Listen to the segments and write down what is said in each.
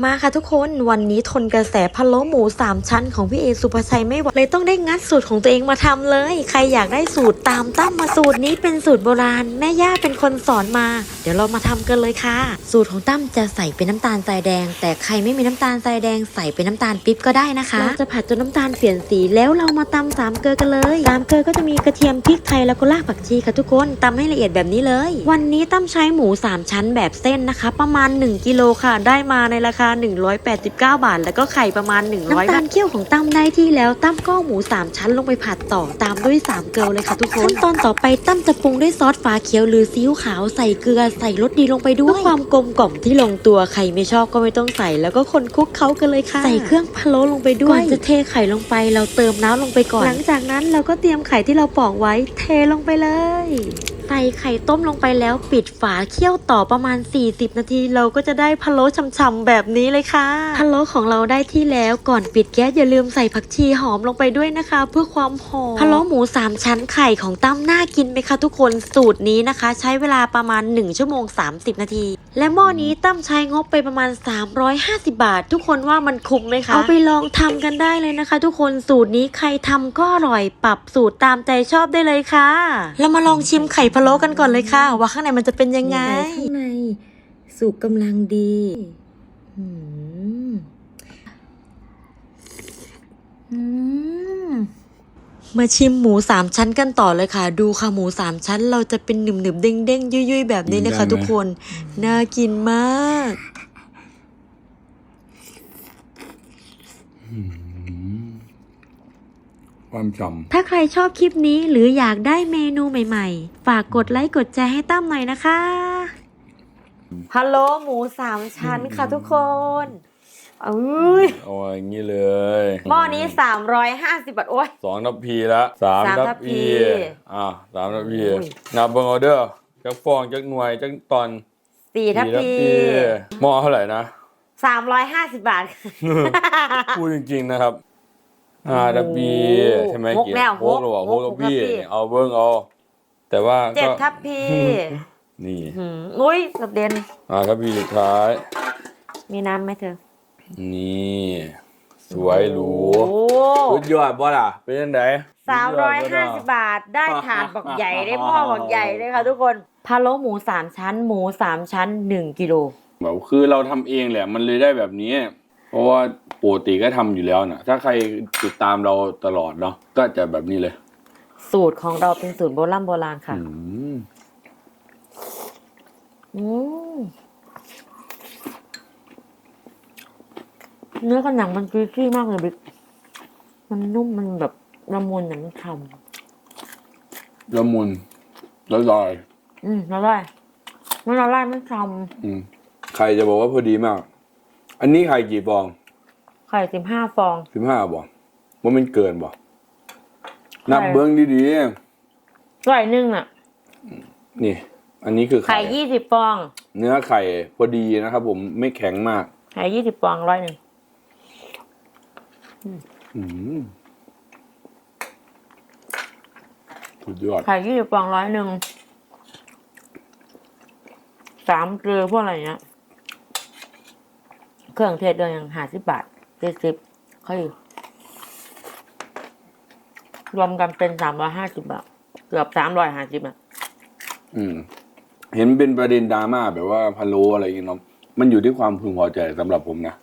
มาค่ะทุกคนวันนี้ทนกระแสพะโล้หมูสามชั้นของพี่เอสุภชัยไม่ไหวเลยต้องได้งัดสูตรของตัวเองมาทำเลย ใครอยากได้สูตรตามตั้มมาสูตรนี้เป็นสูตรโบราณ แม่ย่าเป็นคนสอนมา เดี๋ยวเรามาทำกันเลยค่ะ สูตรของตั้มจะใส่เป็นน้ำตาลทรายแดง แต่ใครไม่มีน้ำตาลทรายแดงใส่เป็นน้ำตาลปิ๊บก็ได้นะคะเราจะผัดจนน้ำตาลเปลี่ยนสีแล้วเรามาตำสามเกลือกันเลยสามเกลือก็จะมีกระเทียมพริกไทยแล้วก็รากผักชีค่ะทุกคนตำให้ละเอียดแบบนี้เลย วันนี้ตั้มใช้หมูสามชั้นแบบเส้นนะคะ ประมาณ1กิโลค่ะได้มาในราคา189 บาท แล้วก็ไข่ประมาณ 100น้ำตาลเคี่ยวของตั้มได้ที่แล้วตั้มก็เอาหมูสามชั้นลงไปผัดต่อตามด้วยสามเกลือเลยค่ะทุกคนขั้นตอนต่อไปตั้มจะปรุงด้วยซอสฝาเขียวหรือซีอิ๊วขาวใส่เกลือใส่รสดีลงไปด้วยเพื่อความกลมกล่อมที่ลงตัวใครไม่ชอบก็ไม่ต้องใส่ แล้วก็คนคลุกเคล้ากันเลยค่ะ ใส่เครื่องพะโล้ลงไปด้วยก่อนจะเทไข่ลงไป เราเติมน้ำลงไปก่อน หลังจากนั้นเราก็เตรียมไข่ที่เราปอกไว้เทลงไปเลย ใส่ไข่ต้มลงไปแล้วปิดฝาเคี่ยวต่อประมาณ 40 นาที เราก็จะได้พะโล้ฉ่ำๆแบบนี้เลยค่ะพะโล้ของเราได้ที่แล้วก่อนปิดแก๊สอย่าลืมใส่ผักชีหอมลงไปด้วยนะคะ เพื่อความหอมพะโล้หมู 3 ชั้นไข่ของตั้มน่ากินไหมคะทุกคนสูตรนี้นะคะ ใช้เวลาประมาณ 1 ชั่วโมง 30 นาที และหม้อนี้ตั้มใช้งบไปประมาณ 350 บาท ทุกคนว่ามันคุ้มไหมคะเอาไปลองทำกันได้เลยนะคะ ทุกคนสูตรนี้ใครทำก็อร่อยปรับสูตรตามใจชอบได้เลยค่ะเรามาลองชิมไข่พะโล้กันก่อนเลยค่ะ ว่าข้างในมันจะเป็นยังไง ข้างในสุกกำลังดีมาชิมหมูสามชั้นกันต่อเลยค่ะ ดูค่ะหมูสามชั้น เราจะเป็นหนึบๆเด้งๆยุ่ยๆแบบนี้นะคะทุกคน น่ากินมาก ความจถ้าใครชอบคลิปนี้หรืออยากได้เมนูใหม่ๆ ฝากกดไลค์กดแชร์ให้ตั้มหน่อยนะคะฮัลโหลหมูสามชั้นค่ะทุกคนเอ้ยำเอาอย่างนี้เลยหม้อนี้ 350 บาท โอ้ยสองทัพพีละสามสามทัทัพพพีพีอ่าสามทัพพีโอ้ยนับเบิ่งเอาเด้อจักฟองจักหน่วยจักตอนสี่ทัพสี่พีหม้อเท่าไหร่นะ 350 บาทพูดจริง ๆ นะครับ ห้าทัพพีโอ้โหใช่ไหมหกเกียแล้วหกหรือเปล่าหหกกทัพหกทัพพีพีเอาเบิ่งเอาแต่ว่าเจ็ดก็ทัพพีนี่หืมอุ้ยกระเด็นอ่าทัพพีสุดท้าย มีน้ำไหมเธอ นี่ สวยหรูโอ้สุดยอดบ่ล่ะ เป็นยังไงสามร้อยห้าสิบบาทได้ถาดบักใหญ่ได้หม้อบักใหญ่เลยค่ะทุกคนพะโล้หมูสามชั้น หมูสามชั้นหนึ่งกิโลแบบคือเราทำเองแหละมันเลยได้แบบนี้ เพราะว่าปกติก็ทำอยู่แล้วนะถ้าใครติดตามเราตลอดเนาะก็จะแบบนี้เลย สูตรของเราเป็นสูตรโบราณโบราณค่ะ อืมอืมเนื้อกับหนังมันจุยซี่มากเลยบิ๊กมันนุ่มมันแบบละมุนอย่างมันฉ่ละมุนละลอยำอืมละลายมันละลายมันฉ่อืม ใครจะบอกว่าพอดีมาก อันนี้ไข่กี่ฟองำไข่สิบห้าฟอง สิบห้าบ่ว่ามันเกินบ่ไข่นับเบิ้งดีร้อยหนึ่งอะ ๆ นี่ อันนี้คือไข่ไข่ยี่สิบฟอง เนื้อไข่พอดีนะครับผมไม่แข็งมาก ไข่ยี่สิบฟองร้อยหนึ่ง อืมสุดยอด ไข่ยี่สิบฟองร้อยหนึ่ง สามเกลือพวกอะไรเงี้ย เครื่องเทศเดือนยังห้าสิบบาทเจ็ดสิบค่อยรวมกันเป็นสามร้อยห้าสิบบาทเกือบสามร้อยห้าสิบอะอืม เห็นเป็นประเด็นดราม่าแบบว่าพะโล้อะไรอย่างเงี้ยเนาะมันอยู่ที่ความพึงพอใจสำหรับผมนะ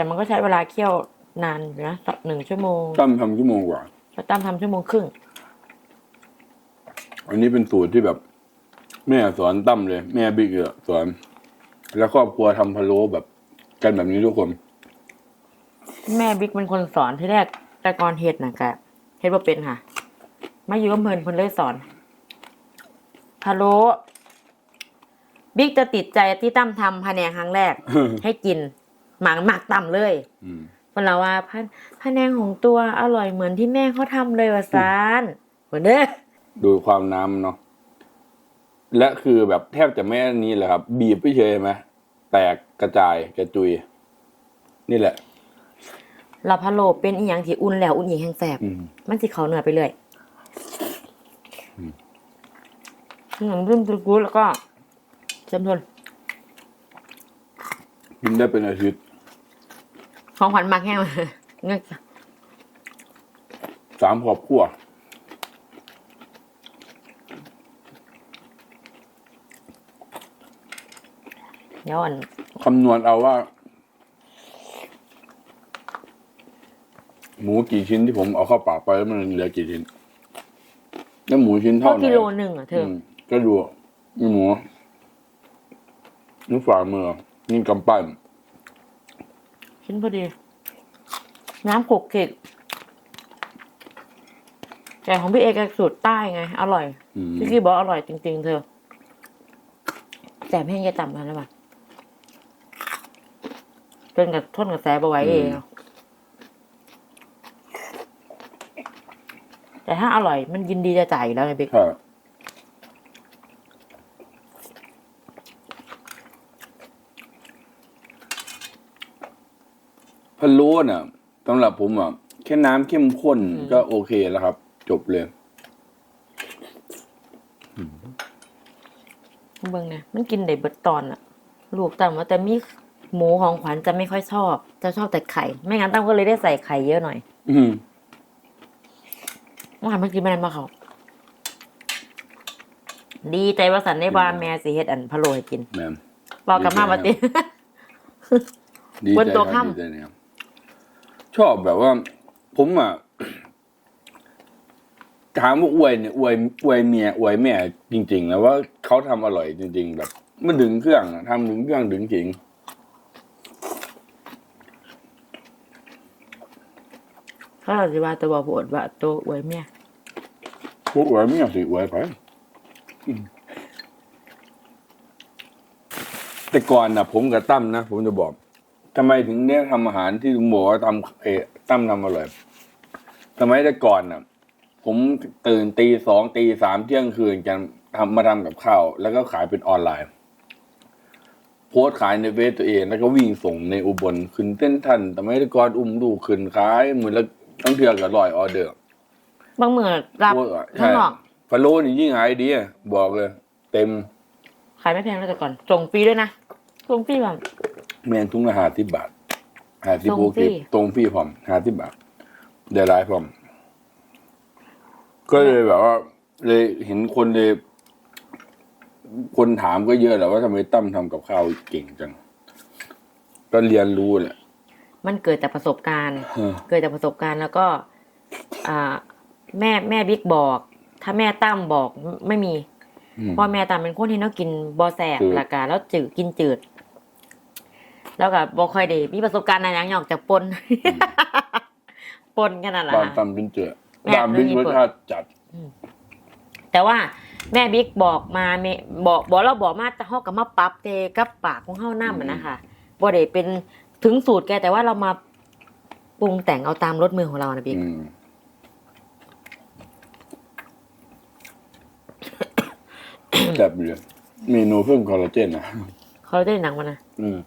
แต่มันก็ใช้เวลาเคี่ยวนานอยู่นะสักหนึ่งชั่วโมงตั้มทำชั่วโมงกว่า แล้วตั้มทำชั่วโมงครึ่ง อันนี้เป็นสูตรที่แบบ แม่สอนตั้มเลย แม่บิ๊กอะสอน แล้วครอบครัวทำพะโล้แบบกันแบบนี้ทุกคน แม่บิ๊กเป็นคนสอนที่แรก แต่ก่อนเฮ็ดนะกะเฮ็ดว่าเป็นค่ะมาอยู่กับเพิ่นเพิ่นเลยสอนพะโล้บิ๊กจะติดใจที่ตั้มทำพะแนงครั้งแรก ให้กิน หมักหมักต่ำเลยอืมเพิ่นเล่าว่าพะพะแนงของตัวอร่อยเหมือนที่แม่เขาทำเลยว่าซานเหมือนเด้อดูความน้ำเนาะและคือแบบแทบจะไม่อันนี้เลยครับ บีบไปเฉยไหมแตกกระจายกระจุย นี่แหละลาพะโลเป็นอีหยังที่อุ่นแล้วอุ่นอีกแห้งแสบอืมมันสิเขาเนื้อไปเรื่อยอืมรุ่มตะกูแล้วก็เจมทนกินได้เป็นอาทิตย์ ของขวัญมากแห้งเลยเงี้ยสามครอบครัวเดี๋ยวอันคำนวณเอาว่า หมูกี่ชิ้นที่ผมเอาเข้าปากไปแล้วมันเหลือกี่ชิ้น แล้วหมูชิ้นก็เท่าไหร่กิโลหนึ่งอะเธออมก็ดูมีหมูนี่ฝ่ามือนี่กำปั้น ชิ้นพอดี น้ำขกเกกแต่ของพี่เอกสูตรใต้ไง อร่อยอืมพี่กี้บอกอร่อยจริง ๆ เธอ แต่แม่งจะต่ำมาแล้วป่ะเป็นกับทนกับแสบเอาไว้เองอะแต่ถ้าอร่อยมันยินดีจะจ่ายอยู่แล้วไงบิ๊กใช่พะโล้น่ะสำหรับผมอะแค่น้ำเข้มข้นก็โอเคแล้วครับ จบเลย เบิ่งเนี่ยมันกินได้เบิดตอนอะลูกต่ำว่าแต่มีหมูของขวัญจะไม่ค่อยชอบ จะชอบแต่ไข่ ไม่งั้นตั้มก็เลยได้ใส่ไข่เยอะหน่อยอืมว่ามันกินไม่ได้มาเขาดีใจว่าสันได้ว่าแม่สิเฮ็ดอันพะโล้ให้กินแม่นบอกกับมาปติ ดีบนใจตัวครับค่ำ ดีใจเนี่ยครับ ชอบแบบว่า ผมอะถามว่าอวยเนี่ยอวยอวยเมียอวยแม่จริงๆแล้วว่าเขาทำอร่อยจริง ๆ แบบมันดึงเครื่องอะทำดึงเครื่องดึงจริงเขาเราสิว่าตัวบ่ปวดว่าตัวอวยเมียพวกอวยเมียสิอวยไปอืมแต่ก่อนนะผมกับตั้มนะผมจะบอก ทำไมถึงเนี่ยทำอาหารที่ลุงบอกว่าทำเออตั้มทำอร่อยสมัยแต่ก่อนน่ะ ผมตื่นตีสองตีสามเที่ยงคืนกันทำมาทำกับข้าว แล้วก็ขายเป็นออนไลน์ โพสต์ขายในเฟซตัวเอง แล้วก็วิ่งส่งในอุบลขึ้นเต้นทันสมัยแต่ก่อนอุ้มลูกขึ้นขายเหมือนแล้วต้องเทือกับร้อยออเดอร์บางเมื่อรับโอ้ยข้างใช่นอกฟาโลนี่ยิ่งหายดีอะบอกเลย เต็มขายไม่แพงแล้วแต่ก่อนส่งฟรีด้วยนะส่งฟรีแบบ แมนทุ่งละหาสิบบาทหาสิบตรงโอฟรีเคตรงฟรีพร้อมหาสิบบาทเดี๋ยวไลฟ์พร้อมก็เลยแบบว่า เลยเห็นคนเลย คนถามก็เยอะแหละว่าทำไมตั้มทำกับข้าวเก่งจัง ก็เรียนรู้แหละ มันเกิดจากประสบการณ์เออเกิดจากประสบการณ์แล้วก็อ่าแม่แม่บิ๊กบอก ถ้าแม่ตั้มบอกไม่มีอืมเพราะแม่ตั้มเป็นคนที่เนาะกินบอแสบจืดละกาแล้วจืดกินจืด แล้วก็บอค่อยได้มีประสบการณ์อะไรอย่างหยอกจากปน ปนกันนั่นแหละ บ้านค่ะตั้มเป็นเจอแม่บ้านบิ๊กไม่มีรสเปิดชาติจัด แต่ว่าแม่บิ๊กบอกมาเมบอกบอกเราบอกมาแต่เฮากับมาปรับเตกับปากของเฮานํอะนะคะบ่ได้เป็นถึงสูตรแกแต่ว่าเรามาปรุงแต่งเอาตามรสมือของเรานะบิ๊กอืมจับเลยเมนูเพิ่มคอลลาเจนนะเขาได้หนังมานะอืม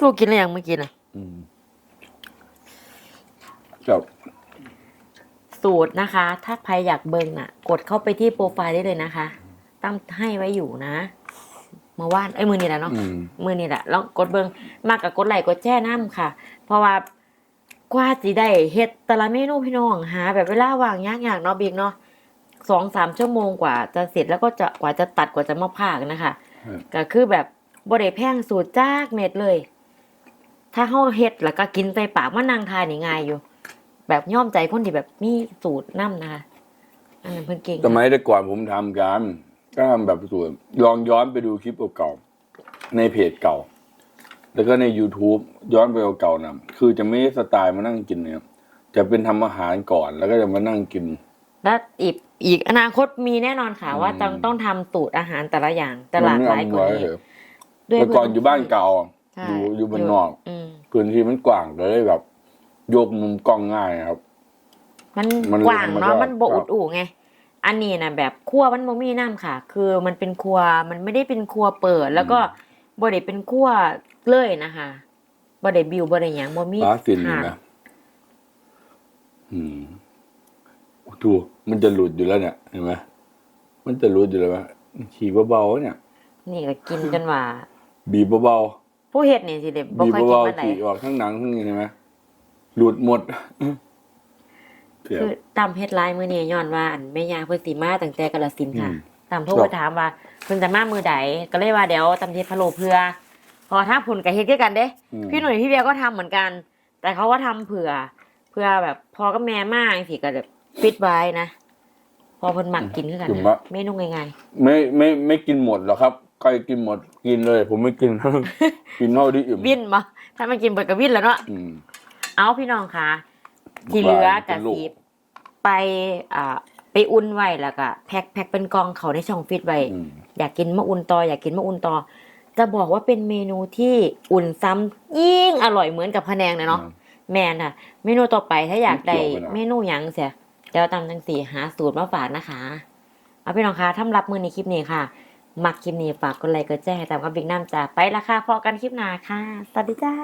ลูกกินอะไรยังเมื่อกี้นะอืมจับสูตรนะคะ ถ้าใครอยากเบิ่งน่ะ กดเข้าไปที่โปรไฟล์ได้เลยนะคะ ตั้มให้ไว้อยู่นะ มาว่านเอ้ยมือนี่แหละเนาะ อืม มือนี่แหละแล้วกดเบิงมากกับกดไลค์กดแช่น้ำค่ะ เพราะว่ากว่าสิได้เฮ็ดแต่ละเมนูพี่น้องหา แบบเวลาว่างยากๆเนาะบิ๊กเนาะสองสามชั่วโมงกว่าจะเสร็จแล้วก็จะกว่าจะตัดกว่าจะมาพากนะคะครับก็คือแบบบ่ได้แพงสูตรจากเม็ดเลย ถ้าเฮาเฮ็ดแล้วก็กินใส่ปากมันนางทานนี่ง่ายอยู่ แบบย่อมใจคนที่แบบมีสูตรน้ำนะคะอันนั้นเพิ่นเก่งสมัยแต่ก่อนผมทำกันก็ทำแบบสูตรลองย้อนไปดูคลิปเก่าๆในเพจเก่า แล้วก็ใน YouTube ย้อนไปเก่าๆนะคือจะไม่ได้สไตล์มานั่งกินเนี่ยจะเป็นทำอาหารก่อนแล้วก็จะมานั่งกิน และอีกอีกอนาคตมีแน่นอนค่ะ ว่าต้องอืมต้องทำสูตรอาหารแต่ละอย่างแต่หมัลากไม่หลายเอากว่าไว้นี้เถอะด้วยแต่ก่อนอยู่บ้านเก่าใช่ อยู่อยู่บ้านนอกอืมพื้นที่มันกว้างก็เลยแบบ โยกมุมกล้องง่ายครับ มันมันเลยกว้างเนาะธรรมชาติมันโบครัอุบดอู่ไงอันนี้นะแบบครัวมันโมมี่น้ำค่ะ คือมันเป็นครัวมันไม่ได้เป็นครัวเปิด แล้วก็บ่ได้เป็นครัวเลยนะคะบ่ได้บิวบ่ได้หยังบ่มีฟ้าฟินหาดนะอืมดูมันจะหลุดอยู่แล้วเนี่ยเห็นไหมมันจะหลุดอยู่แล้ววะขี่เบาๆเนี่ย นี่ก็กินจนว่า บีบเบา ผู้เฮ็ดนี่สิเด็บ่ๆบีบค่อยกินเบาปานๆใดขี่ออกทั้งหนังทั้งนี้เห็นไหมหลุดหมดเสียคือตำเฮ็ดลายมื้อนี้ย้อนว่าอันแม่ย่าเพิ่นสิมาตั้งแต่กาฬสินธุ์ค่ะอืมตามโทรไปถามว่าเพิ่นจะมามื้อใดก็เลยว่าเดี๋ยวตำเฮ็ดพะโล้เพื่อเพอถ้าผลก็เฮ็ดคือกันเด้ อืมพี่หนุ่ยพี่เบียร์ก็ทำเหมือนกัน แต่เขาก็ทำเผื่อ เพื่อแบบพอกับแม่มากสิก็แบบฟิตไว้นะ พอเพิ่นหมักกินคือกันถึงนะว่าเมนูง่ายไม่ไม่ไม่กินหมดหรอกครับ ใครกินหมดกินเลย ผมไม่กิน กินเท่าที่อิ่มๆวิ่นบ่ถ้ามันกินเบิดก็วิ่นแล้วเนาะอืม เอาพี่น้องคะที่เหลือกับเป็นลูกสีไปอ่าไปอุ่นไว้แล้วก็แพ็คแพ็คเป็นกล่องเขาในช่องฟิตไว้ อืม อยากกินมะอุ่นต่ออยากกินมะอุ่นต่อจะบอกว่าเป็นเมนูที่อุ่นซ้ำยิ่งอร่อยเหมือนกับพะแนงเลยเนาะ แมนค่ะ เมนูต่อไปถ้าอยากได้เกี่ยวกันอะเมนูหยังเสียเดี๋ยวตามจังสีหาสูตรมาฝากนะคะ เอาพี่น้องคะทำรับมือในคลิปนี้ค่ะ มักคลิปนี้ฝากกดไลค์กดแชร์ให้ตามกับบิ๊กน้ำจ้าไปละค่ะพอกันคลิปหน้าค่ะ สวัสดีจ้า